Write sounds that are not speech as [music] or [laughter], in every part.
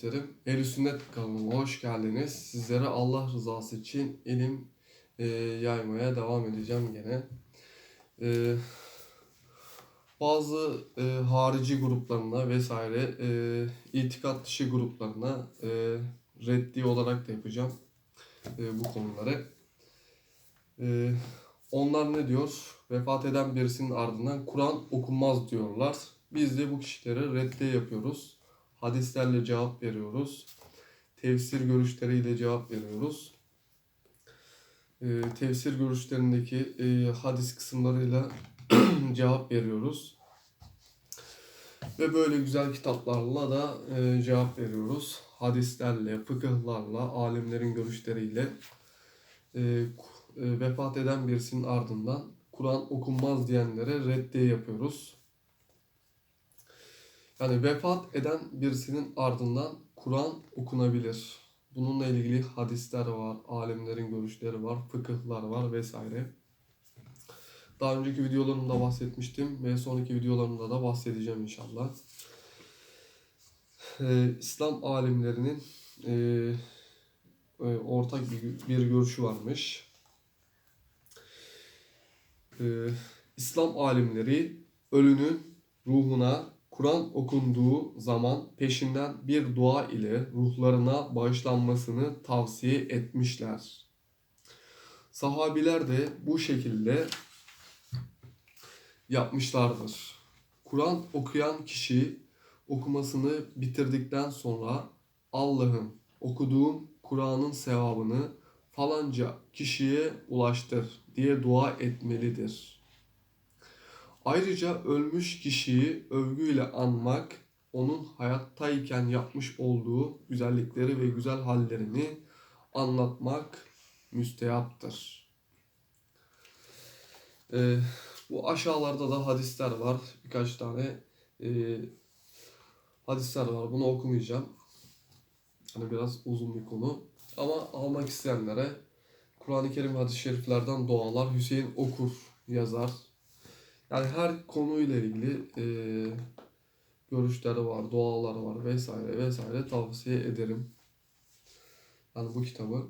Kardeşlerim, El Sünnet kanalına hoş geldiniz. Sizlere Allah rızası için ilim e, yaymaya devam edeceğim gene. E, bazı e, harici gruplarına vesaire e, itikat dışı gruplarına e, reddi olarak da yapacağım e, bu konuları. E, onlar ne diyor? Vefat eden birisinin ardından Kur'an okunmaz diyorlar. Biz de bu kişilere reddiye yapıyoruz hadislerle cevap veriyoruz. Tefsir görüşleriyle cevap veriyoruz. Ee, tefsir görüşlerindeki e, hadis kısımlarıyla [clears throat] cevap veriyoruz. Ve böyle güzel kitaplarla da e, cevap veriyoruz. Hadislerle, fıkıhlarla, alimlerin görüşleriyle e, e, vefat eden birisinin ardından Kur'an okunmaz diyenlere reddiye yapıyoruz. Yani vefat eden birisinin ardından Kur'an okunabilir. Bununla ilgili hadisler var, alimlerin görüşleri var, fıkıhlar var vesaire. Daha önceki videolarımda bahsetmiştim ve sonraki videolarımda da bahsedeceğim inşallah. Ee, İslam alimlerinin e, e, ortak bir, bir görüşü varmış. Ee, İslam alimleri ölünün ruhuna Kur'an okunduğu zaman peşinden bir dua ile ruhlarına bağışlanmasını tavsiye etmişler. Sahabiler de bu şekilde yapmışlardır. Kur'an okuyan kişi okumasını bitirdikten sonra Allah'ım okuduğum Kur'an'ın sevabını falanca kişiye ulaştır diye dua etmelidir. Ayrıca ölmüş kişiyi övgüyle anmak, onun hayattayken yapmış olduğu güzellikleri ve güzel hallerini anlatmak müstehaptır. Ee, bu aşağılarda da hadisler var. Birkaç tane e, hadisler var. Bunu okumayacağım. Hani biraz uzun bir konu. Ama almak isteyenlere Kur'an-ı Kerim hadis-i şeriflerden dualar Hüseyin Okur yazar. Yani her konuyla ilgili e, görüşleri var, duaları var vesaire vesaire tavsiye ederim. Yani bu kitabı.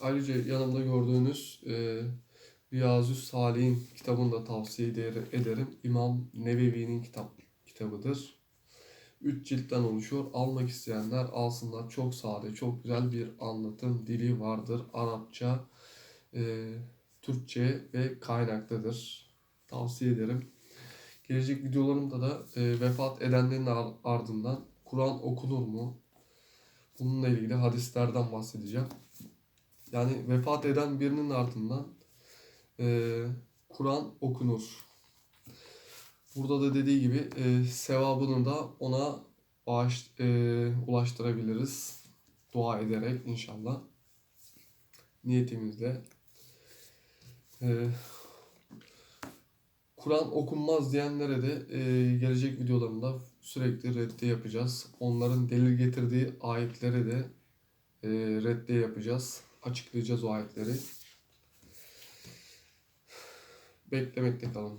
Ayrıca yanımda gördüğünüz e, Riyazü Salih'in kitabını da tavsiye eder- ederim. İmam Nevevi'nin kitap kitabıdır. Üç ciltten oluşuyor. Almak isteyenler alsınlar. Çok sade, çok güzel bir anlatım dili vardır. Arapça, e, Türkçe ve kaynaktadır. Tavsiye ederim. Gelecek videolarımda da e, vefat edenlerin ar- ardından Kur'an okunur mu? Bununla ilgili hadislerden bahsedeceğim. Yani vefat eden birinin ardından e, Kur'an okunur. Burada da dediği gibi e, sevabını da ona bağış, e, ulaştırabiliriz. Dua ederek inşallah. Niyetimizle. E, Kur'an okunmaz diyenlere de e, gelecek videolarında sürekli reddi yapacağız. Onların delil getirdiği ayetleri de e, reddi yapacağız. Açıklayacağız o ayetleri. Beklemekte kalın.